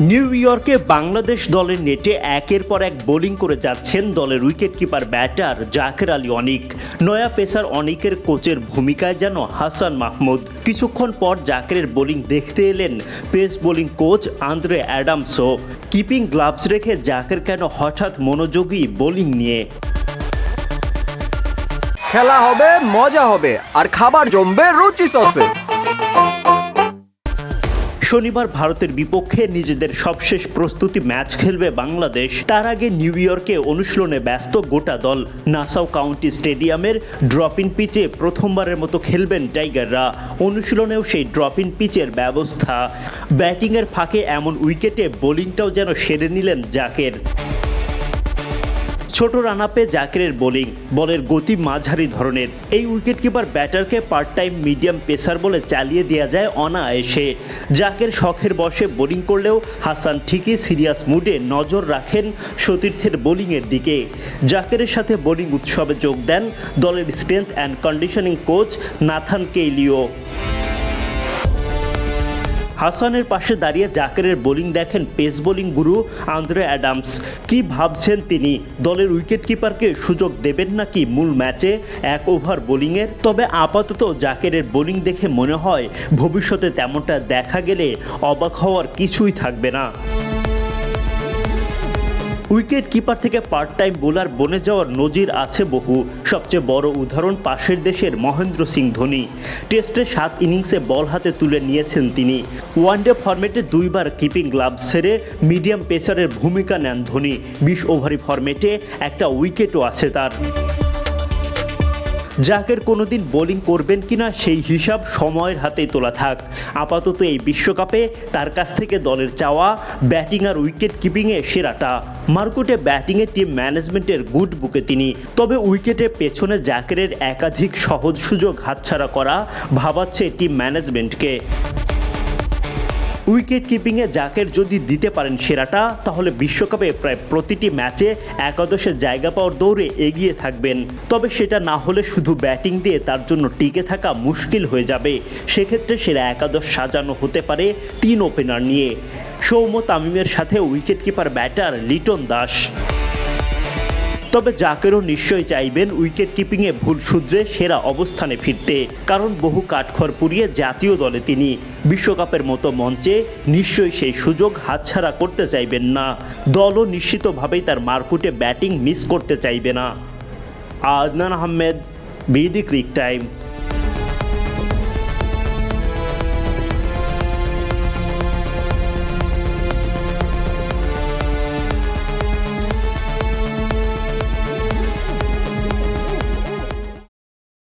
New ইয়র্কে বাংলাদেশ দলের নেটে একের পর এক বোলিং করে যাচ্ছেন দলের উইকেটকিপার ব্যাটার জাকের আলী অনিক। নয়া পেসার অনিকের কোচের ভূমিকায় যেন হাসান মাহমুদ। কিছুক্ষণ পর জাকেরের বোলিং দেখতে এলেন পেস বোলিং কোচ আন্দ্রে অ্যাডামসও। কিপিং গ্লাভস রেখে জাকের কেন হঠাৎ মনোযোগী বোলিং নিয়ে? খেলা হবে, মজা হবে, আর খাবার জমবে রুচি সসে। শনিবার ভারতের বিপক্ষে নিজেদের সবশেষ প্রস্তুতি ম্যাচ খেলবে বাংলাদেশ। তার আগে নিউ ইয়র্কে অনুশীলনে ব্যস্ত গোটা দল নাসাও কাউন্টি স্টেডিয়ামের ড্রপ ইন পিচে প্রথমবারের মতো খেলবেন টাইগাররা। অনুশীলনেও সেই ড্রপ ইন পিচের ব্যবস্থা। ব্যাটিংয়ের ফাঁকে এমন উইকেটে বোলিংটাও যেন সেরে নিলেন জাকের। ছোট রান আপে জাকিরের বোলিং, বলের গতি মাঝারি ধরনের। এই উইকেটকিপার ব্যাটারকে পার্ট টাইম মিডিয়াম পেসার বলে চালিয়ে দেওয়া যায় অনায়াসে। জাকের শখের বসে বোলিং করলেও হাসান ঠিকই সিরিয়াস মুডে নজর রাখেন সতীর্থের বোলিংয়ের দিকে। জাকেরের সাথে বোলিং উৎসবে যোগ দেন দলের strength and conditioning coach Nathan কেইলিও। হাসানের পাশে দাঁড়িয়ে জাকেরের বোলিং দেখেন পেস বোলিং গুরু আন্দ্রে অ্যাডামস। কি ভাবছেন তিনি? দলের উইকেট কিপারকে সুযোগ দেবেন নাকি মূল ম্যাচে এক ওভার বোলিংয়ের তবে আপাতত জাকেরের বোলিং দেখে মনে হয় ভবিষ্যতে তেমনটা দেখা গেলে অবাক হওয়ার কিছুই থাকবে না। উইকেট কিপার থেকে পার্ট টাইম বোলার বনে যাওয়ার নজির আছে বহু। সবচেয়ে বড় উদাহরণ পাশের দেশের মহেন্দ্র সিং ধোনি। টেস্টে সাত ইনিংসে বল হাতে তুলে নিয়েছেন তিনি। ওয়ানডে ফরম্যাটে দুইবার কিপিং গ্লাভ সেরে মিডিয়াম পেসারের ভূমিকা নেন ধোনি। বিশ ওভারি ফরম্যাটে একটা উইকেটও আছে তার। জাকের কোনোদিন বোলিং করবেন কিনা সেই হিসাব সময়ের হাতেই তোলা থাক। আপাতত এই বিশ্বকাপে তার কাছ থেকে দলের চাওয়া, ব্যাটিং আর উইকেট কিপিংয়ে সেরাটা। মার্কুটে ব্যাটিংয়ে টিম ম্যানেজমেন্টের গুড বুকে তিনি। তবে উইকেটের পেছনে জাকেরের একাধিক সহজ সুযোগ হাতছাড়া করা ভাবাচ্ছে টিম ম্যানেজমেন্টকে। উইকেট কিপিংয়ে জাকের যদি দিতে পারেন সেরাটা, তাহলে বিশ্বকাপে প্রায় প্রতিটি ম্যাচে একাদশের জায়গা পাওয়ার দৌড়ে এগিয়ে থাকবেন। তবে সেটা না হলে শুধু ব্যাটিং দিয়ে তার জন্য টিকে থাকা মুশকিল হয়ে যাবে। সেক্ষেত্রে সেরা একাদশ সাজানো হতে পারে তিন ওপেনার নিয়ে। সৌম্য তামিমের সাথে wicket keeper batter Liton Das. তবে জাকেরও নিশ্চয়ই চাইবেন উইকেট কিপিংয়ে ভুল শুধরে সেরা অবস্থানে ফিরতে, কারণ বহু কাঠখড় পুড়িয়ে জাতীয় দলে তিনি। বিশ্বকাপের মতো মঞ্চে নিশ্চয়ই সেই সুযোগ হাতছাড়া করতে চাইবেন না। দলও নিশ্চিতভাবেই তার মারকুটে ব্যাটিং মিস করতে চাইবে না। Adnan Ahmed, BD Cric Time.